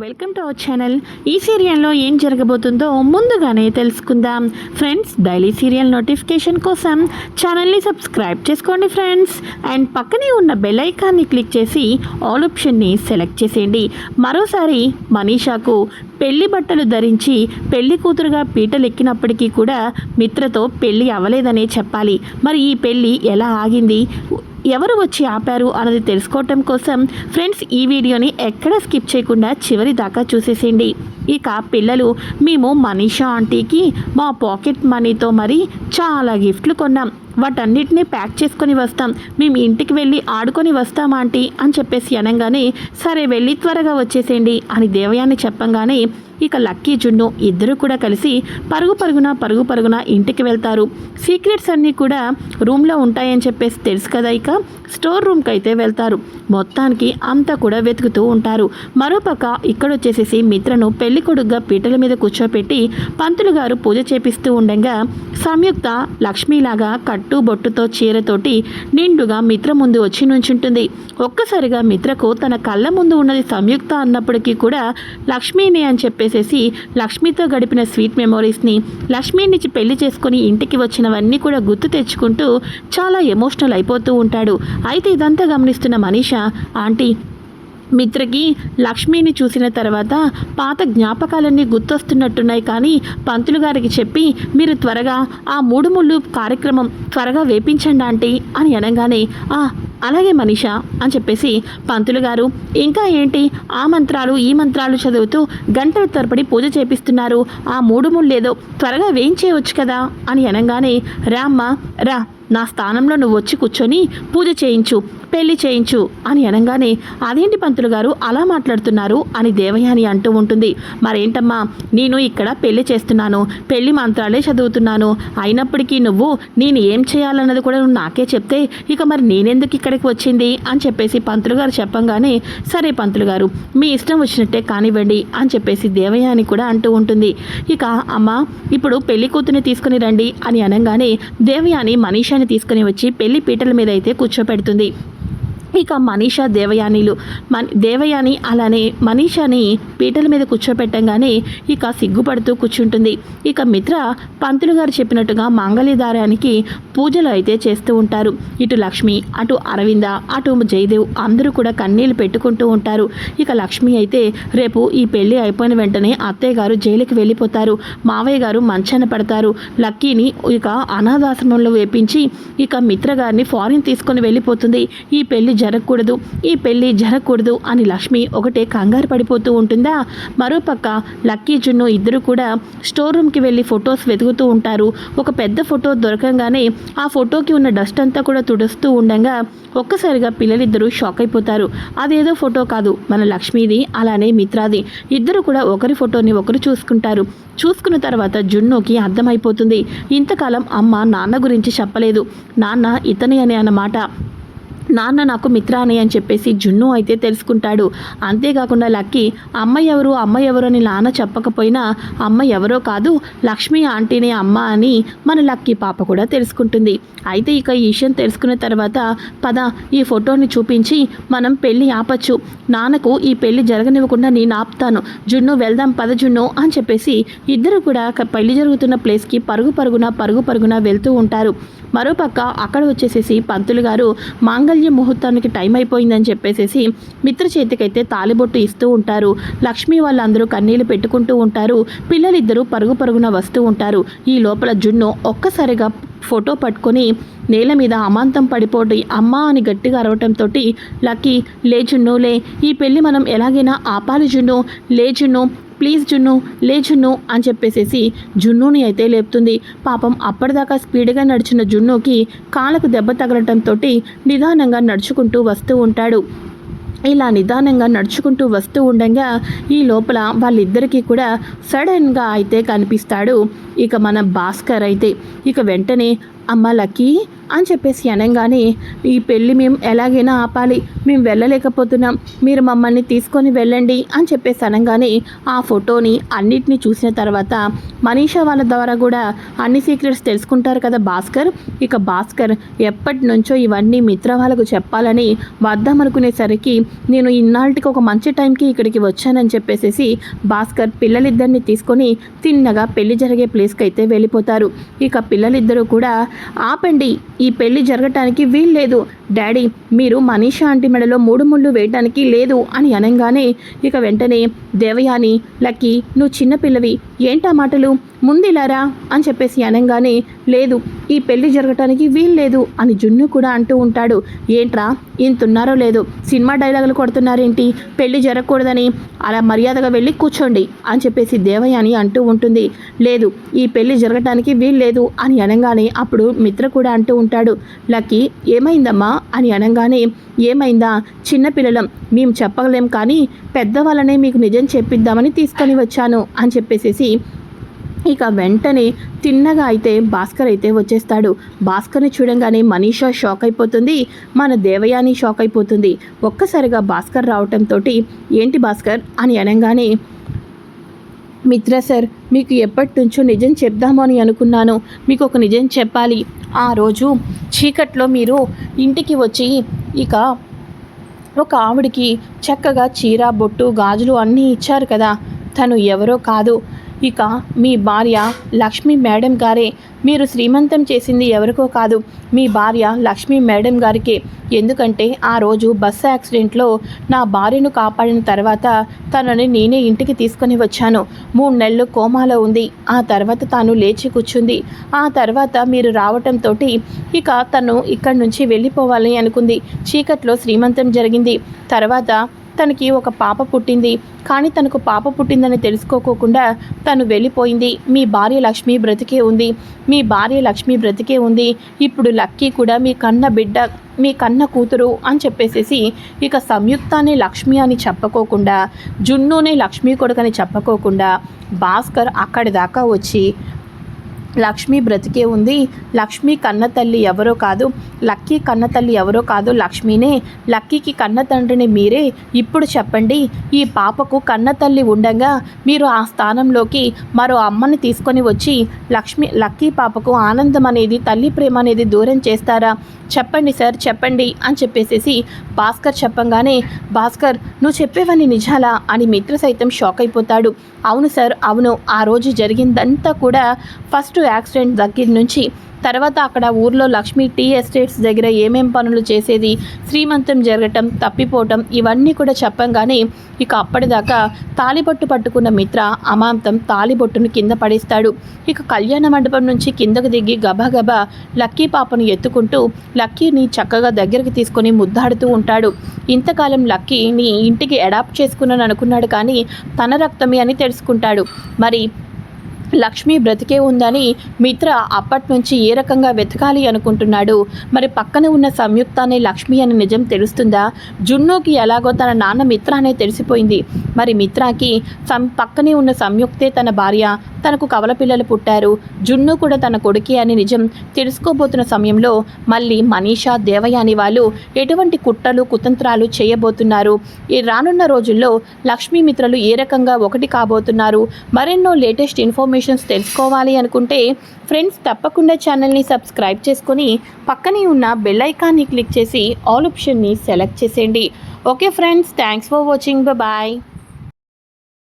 Welcome to our channel. ఈ సీరియల్లో ఏం జరగబోతుందో ముందుగానే తెలుసుకుందాం. ఫ్రెండ్స్ డైలీ సీరియల్ నోటిఫికేషన్ కోసం ఛానల్ని సబ్స్క్రైబ్ చేసుకోండి ఫ్రెండ్స్. అండ్ పక్కనే ఉన్న బెల్ ఐకాన్ని క్లిక్ చేసి ఆల్ ఆప్షన్ని సెలెక్ట్ చేసేయండి. మరోసారి మనీషాకు పెళ్ళి బట్టలు ధరించి పెళ్ళి కూతురుగా పీటలెక్కినప్పటికీ కూడా మిత్రతో పెళ్ళి అవ్వలేదనే చెప్పాలి. మరి ఈ పెళ్ళి ఎలా ఆగింది? ఎవరు వచ్చి ఆపారు అన్నది తెలుసుకోవటం కోసం ఫ్రెండ్స్ ఈ వీడియోని ఎక్కడ స్కిప్ చేయకుండా చివరి దాకా చూసేసేయండి. ఇక పిల్లలు మేము మనీషా ఆంటీకి మా పాకెట్ మనీతో మరి చాలా గిఫ్ట్లు కొన్నాం. వాటన్నిటిని ప్యాక్ చేసుకొని వస్తాం. మేము ఇంటికి వెళ్ళి ఆడుకొని వస్తాం ఆంటీ అని చెప్పేసి అనగానే సరే వెళ్ళి త్వరగా వచ్చేసేయండి అని దేవయాన్ని చెప్పంగానే ఇక లక్కీ జున్ను ఇద్దరు కూడా కలిసి పరుగు పరుగున పరుగు పరుగున ఇంటికి వెళ్తారు. సీక్రెట్స్ అన్నీ కూడా రూమ్లో ఉంటాయని చెప్పేసి తెలుసు కదా ఇక. స్టోర్ రూమ్కి అయితే వెళ్తారు. మొత్తానికి అంతా కూడా వెతుకుతూ ఉంటారు. మరోపక్క ఇక్కడొచ్చేసేసి మిత్రను పెళ్ళి కొడుగ్గా పీటల మీద కూర్చోపెట్టి పంతులు గారు పూజ చేపిస్తూ ఉండగా సంయుక్త లక్ష్మీలాగా కట్టు బొట్టుతో చీరతోటి నిండుగా మిత్ర ముందు వచ్చి నుంచుంటుంది. ఒక్కసారిగా మిత్రకు తన కళ్ళ ముందు ఉన్నది సంయుక్త అన్నప్పటికీ కూడా లక్ష్మీని అని చెప్పేసి చేసేసి లక్ష్మితో గడిపిన స్వీట్ మెమోరీస్ని నుంచి పెళ్ళి చేసుకుని ఇంటికి వచ్చినవన్నీ కూడా గుర్తు తెచ్చుకుంటూ చాలా ఎమోషనల్ అయిపోతూ ఉంటాడు. అయితే ఇదంతా గమనిస్తున్న మనీషా ఆంటీ మిత్రకి లక్ష్మిని చూసిన తర్వాత పాత జ్ఞాపకాలన్నీ గుర్తొస్తున్నట్టున్నాయి కానీ పంతులు గారికి చెప్పి మీరు త్వరగా ఆ మూడు ముళ్ళు కార్యక్రమం త్వరగా వేపించండి ఆంటీ అని అనగానే ఆ అలాగే మనీషా అని చెప్పేసి పంతులు గారు ఇంకా ఏంటి? ఆ మంత్రాలు ఈ మంత్రాలు చదువుతూ గంటల తరబడి పూజ చేపిస్తున్నారు. ఆ మూడు ముళ్ళేదో త్వరగా వేయించేయవచ్చు కదా? అని అనగానే రామ్మ రా. నా స్థానంలో నువ్వు వచ్చి కూర్చొని పూజ చేయించు పెళ్ళి చేయించు అని అనగానే అదేంటి పంతులు గారు అలా మాట్లాడుతున్నారు అని దేవయాని అంటూ ఉంటుంది. మరేంటమ్మా నేను ఇక్కడ పెళ్ళి చేస్తున్నాను పెళ్ళి మంత్రాలే చదువుతున్నాను. అయినప్పటికీ నువ్వు నేను ఏం చేయాలన్నది కూడా నువ్వు నాకే చెప్తే ఇక మరి నేనెందుకు ఇక్కడికి వచ్చింది అని చెప్పేసి పంతులు గారు చెప్పంగానే సరే పంతులు గారు మీ ఇష్టం వచ్చినట్టే కానివ్వండి అని చెప్పేసి దేవయాని కూడా అంటూ ఉంటుంది. ఇక అమ్మ ఇప్పుడు పెళ్ళి కూతుని తీసుకుని రండి అని అనగానే దేవయాని మనీషాని తీసుకుని వచ్చి పెళ్ళి పీటల మీద అయితే కూర్చోపెడుతుంది. ఇక మనీషా దేవయానిలు. మన దేవయాని అలానే మనీషాని పీటల మీద కూర్చోపెట్టంగానే ఇక సిగ్గుపడుతూ కూర్చుంటుంది. ఇక మిత్ర పంతులు గారు చెప్పినట్టుగా మాంగళ్యదారానికి పూజలు అయితే చేస్తూ ఉంటారు. ఇటు లక్ష్మి అటు అరవింద అటు జయదేవ్ అందరూ కూడా కన్నీళ్ళు పెట్టుకుంటూ ఉంటారు. ఇక లక్ష్మి అయితే రేపు ఈ పెళ్ళి అయిపోయిన వెంటనే అత్తయ్య గారు జైలుకి వెళ్ళిపోతారు. మావయ్య గారు మంచాన పడతారు. లక్కీని ఇక అనాథాశ్రమంలో వేపించి ఇక మిత్ర గారిని ఫారిన్ తీసుకొని వెళ్ళిపోతుంది. ఈ పెళ్ళి జరగకూడదు ఈ పెళ్ళి జరగకూడదు అని లక్ష్మి ఒకటే కంగారు పడిపోతూ ఉంటుందా? మరోపక్క లక్కీ జున్ను ఇద్దరు కూడా స్టోర్ రూమ్కి వెళ్ళి ఫొటోస్ వెతుకుతూ ఉంటారు. ఒక పెద్ద ఫోటో దొరకంగానే ఆ ఫోటోకి ఉన్న డస్ట్ అంతా కూడా తుడుస్తూ ఉండగా ఒక్కసారిగా పిల్లలిద్దరూ షాక్ అయిపోతారు. అదేదో ఫోటో కాదు మన లక్ష్మీది అలానే మిత్రాది. ఇద్దరు కూడా ఒకరి ఫోటోని ఒకరు చూసుకుంటారు. చూసుకున్న తర్వాత జున్నుకి అర్థమైపోతుంది ఇంతకాలం అమ్మ నాన్న గురించి చెప్పలేదు. నాన్న ఇతని అని అన్నమాట. నాన్న నాకు మిత్రాని అని చెప్పేసి జున్ను అయితే తెలుసుకుంటాడు. అంతేకాకుండా లక్కీ అమ్మ ఎవరు అమ్మ ఎవరు అని నాన్న చెప్పకపోయినా అమ్మ ఎవరో కాదు లక్ష్మి ఆంటీనే అమ్మ అని మన లక్కీ పాప కూడా తెలుసుకుంటుంది. అయితే ఇక ఈ విషయం తెలుసుకున్న తర్వాత పద ఈ ఫోటోని చూపించి మనం పెళ్ళి ఆపచ్చు. నాన్నకు ఈ పెళ్ళి జరగనివ్వకుండా నేను ఆపుతాను. జున్ను వెళ్దాం పద జున్ను అని చెప్పేసి ఇద్దరు కూడా పెళ్ళి జరుగుతున్న ప్లేస్కి పరుగు పరుగున పరుగు పరుగున వెళ్తూ ఉంటారు. మరోపక్క అక్కడ వచ్చేసేసి పంతులు గారు మాంగళ్య ముహూర్తానికి టైం అయిపోయిందని చెప్పేసేసి మిత్ర చేతికైతే తాలిబొట్టు ఇస్తూ ఉంటారు. లక్ష్మి వాళ్ళందరూ కన్నీళ్ళు పెట్టుకుంటూ ఉంటారు. పిల్లలిద్దరూ పరుగు పరుగున వస్తూ ఉంటారు. ఈ లోపల జున్ను ఒక్కసారిగా ఫోటో పట్టుకొని నేల మీద అమాంతం పడిపోటి అమ్మ అని గట్టిగా అరవటంతో లక్కీ లే జున్ను లే ఈ పెళ్ళి మనం ఎలాగైనా ఆపాలి జున్ను లే జున్ను ప్లీజ్ జున్ను లే జున్ను అని చెప్పేసేసి జున్నుని అయితే లేపుతుంది. పాపం అప్పటిదాకా స్పీడ్గా నడిచిన జున్నుకి కాళ్ళకు దెబ్బ తగలటంతో నిదానంగా నడుచుకుంటూ వస్తూ ఉంటాడు. ఇలా నిదానంగా నడుచుకుంటూ వస్తూ ఉండగా ఈ లోపల వాళ్ళిద్దరికీ కూడా సడన్గా అయితే కనిపిస్తాడు ఇక మన భాస్కర్ అయితే. ఇక వెంటనే అమ్మ లక్కీ అని చెప్పేసి అనగానే ఈ పెళ్ళి మేము ఎలాగైనా ఆపాలి మేము వెళ్ళలేకపోతున్నాం మీరు మమ్మల్ని తీసుకొని వెళ్ళండి అని చెప్పేసి అనగానే ఆ ఫోటోని అన్నిటిని చూసిన తర్వాత మనీషా వాళ్ళ ద్వారా కూడా అన్ని సీక్రెట్స్ తెలుసుకుంటారు కదా భాస్కర్? ఇక భాస్కర్ ఎప్పటి నుంచో ఇవన్నీ మిత్ర వాళ్ళకు చెప్పాలని వద్దామనుకునేసరికి నేను ఇన్నాళ్ళకి ఒక మంచి టైంకి ఇక్కడికి వచ్చానని చెప్పేసి భాస్కర్ పిల్లలిద్దరిని తీసుకొని తిన్నగా పెళ్ళి జరిగే ప్లేస్కి అయితే వెళ్ళిపోతారు. ఇక పిల్లలిద్దరూ కూడా ఆపండి ఈ పెళ్ళి జరగటానికి వీల్లేదు. డాడీ మీరు మనీషా ఆంటీ మెడలో మూడు ముళ్ళు వేయటానికి లేదు అని అనగానే ఇక వెంటనే దేవయాని లక్కీ నువ్వు చిన్నపిల్లవి ఏంటా మాటలు? ముందిలారా అని చెప్పేసి అనగానే లేదు ఈ పెళ్ళి జరగటానికి వీల్లేదు అని జున్ను కూడా అంటూ ఉంటాడు. ఏంట్రా ఇంతున్నారో లేదు సినిమా డైలాగులు కొడుతున్నారేంటి? పెళ్ళి జరగకూడదని అలా మర్యాదగా వెళ్ళి కూర్చోండి అని చెప్పేసి దేవయాని అంటూ ఉంటుంది. లేదు ఈ పెళ్ళి జరగటానికి వీల్లేదు అని అనగానే అప్పుడు మిత్ర కూడా అంటూ ఉంటాడు. లక్కీ ఏమైందమ్మా? అని అనగానే ఏమైందా? చిన్నపిల్లలం మేము చెప్పగలేం కానీ పెద్దవాళ్ళనే మీకు నిజం చెప్పిద్దామని తీసుకొని వచ్చాను అని చెప్పేసేసి ఇక వెంటనే తిన్నగా అయితే భాస్కర్ అయితే వచ్చేస్తాడు. భాస్కర్ని చూడంగానే మనీషా షాక్ అయిపోతుంది. మన దేవయాని షాక్ అయిపోతుంది. ఒక్కసారిగా భాస్కర్ రావటంతో ఏంటి భాస్కర్ అని అనగానే మిత్ర సార్ మీకు ఎప్పటి నుంచో నిజం చెప్దామని అనుకున్నాను. మీకు ఒక నిజం చెప్పాలి. ఆ రోజు చీకట్లో మీరు ఇంటికి వచ్చి ఇక ఒక ఆవిడికి చక్కగా చీర బొట్టు గాజులు అన్నీ ఇచ్చారు కదా. తను ఎవరో కాదు. ఇక మీ భార్య లక్ష్మీ మేడం గారే. మీరు శ్రీమంతం చేసింది ఎవరికో కాదు. మీ భార్య లక్ష్మీ మేడం గారికే. ఎందుకంటే ఆ రోజు బస్సు యాక్సిడెంట్లో నా భార్యను కాపాడిన తర్వాత తనని నేనే ఇంటికి తీసుకొని వచ్చాను. మూడు నెలలు కోమాలో ఉంది. ఆ తర్వాత తాను లేచి కూర్చుంది. ఆ తర్వాత మీరు రావటంతో ఇక తను ఇక్కడి నుంచి వెళ్ళిపోవాలని అనుకుంది. చీకట్లో శ్రీమంతం జరిగింది. తర్వాత తనకి ఒక పాప పుట్టింది. కానీ తనకు పాప పుట్టిందని తెలుసుకోకోకుండా తను వెళ్ళిపోయింది. మీ భార్య లక్ష్మి బ్రతికే ఉంది. మీ భార్య లక్ష్మి బ్రతికే ఉంది. ఇప్పుడు లక్కీ కూడా మీ కన్న బిడ్డ మీ కన్న కూతురు అని చెప్పేసేసి ఇక సంయుక్తానే లక్ష్మి అని చెప్పకోకుండా జున్నునే లక్ష్మి కొడుకని చెప్పకోకుండా భాస్కర్ అక్కడి దాకా వచ్చి లక్ష్మి బ్రతికే ఉంది. లక్ష్మి కన్న తల్లి ఎవరో కాదు. లక్కీ కన్న తల్లి ఎవరో కాదు లక్ష్మీనే. లక్కీకి కన్న తండ్రిని మీరే. ఇప్పుడు చెప్పండి ఈ పాపకు కన్న తల్లి ఉండగా మీరు ఆ స్థానంలోకి మరో అమ్మని తీసుకొని వచ్చి లక్ష్మి లక్కీ పాపకు ఆనందం అనేది తల్లి ప్రేమ అనేది దూరం చేస్తారా? చెప్పండి సార్ చెప్పండి అని చెప్పేసేసి భాస్కర్ చెప్పంగానే భాస్కర్ నువ్వు చెప్పేవన్నీ నిజాలా? అని మిత్ర సైతం షాక్ అయిపోతాడు. అవును సార్ అవును. ఆ రోజు జరిగిందంతా కూడా ఫస్ట్ యాక్సిడెంట్ దగ్గర నుంచి తర్వాత అక్కడ ఊర్లో లక్ష్మీ టీ ఎస్టేట్స్ దగ్గర ఏమేం పనులు చేసేది శ్రీమంతం జరగటం తప్పిపోవటం ఇవన్నీ కూడా చెప్పంగానే ఇక అప్పటిదాకా తాలిబొట్టు పట్టుకున్న మిత్ర అమాంతం తాలిబొట్టును కింద పడేస్తాడు. ఇక కళ్యాణ మండపం నుంచి కిందకు దిగి గబగబా లక్కీ పాపను ఎత్తుకుంటూ లక్కీని చక్కగా దగ్గరికి తీసుకొని ముద్దాడుతూ ఉంటాడు. ఇంతకాలం లక్కీని ఇంటికి అడాప్ట్ చేసుకున్నాను అనుకున్నాడు కానీ తన రక్తమే అని తెలుసుకుంటాడు. మరి లక్ష్మి బ్రతికే ఉందని మిత్ర అప్పటి నుంచి ఏ రకంగా వెతకాలి అనుకుంటున్నాడు? మరి పక్కన ఉన్న సంయుక్తాన్ని లక్ష్మి అని నిజం తెలుస్తుందా? జున్నుకి ఎలాగో తన నాన్న మిత్ర అనే తెలిసిపోయింది. మరి మిత్రాకి సం పక్కనే ఉన్న సంయుక్తే తన భార్య తనకు కవల పిల్లలు పుట్టారు. జున్ను కూడా తన కొడుకే అని నిజం తెలుసుకోబోతున్న సమయంలో మళ్ళీ మనీషా దేవయాని వాళ్ళు ఎటువంటి కుట్రలు కుతంత్రాలు చేయబోతున్నారు? ఈ రానున్న రోజుల్లో లక్ష్మీ మిత్రలు ఏ రకంగా ఒకటి కాబోతున్నారు? మరెన్నో లేటెస్ట్ ఇన్ఫర్మేషన్ ఇన్ఫర్మేషన్స్ తెలుసుకోవాలి అనుకుంటే ఫ్రెండ్స్ తప్పకుండా ఛానల్ని సబ్స్క్రైబ్ చేసుకొని పక్కనే ఉన్న బెల్ ఐకాన్ని క్లిక్ చేసి ఆల్ ఆప్షన్ని సెలెక్ట్ చేసేయండి. Okay friends thanks for watching. Bye.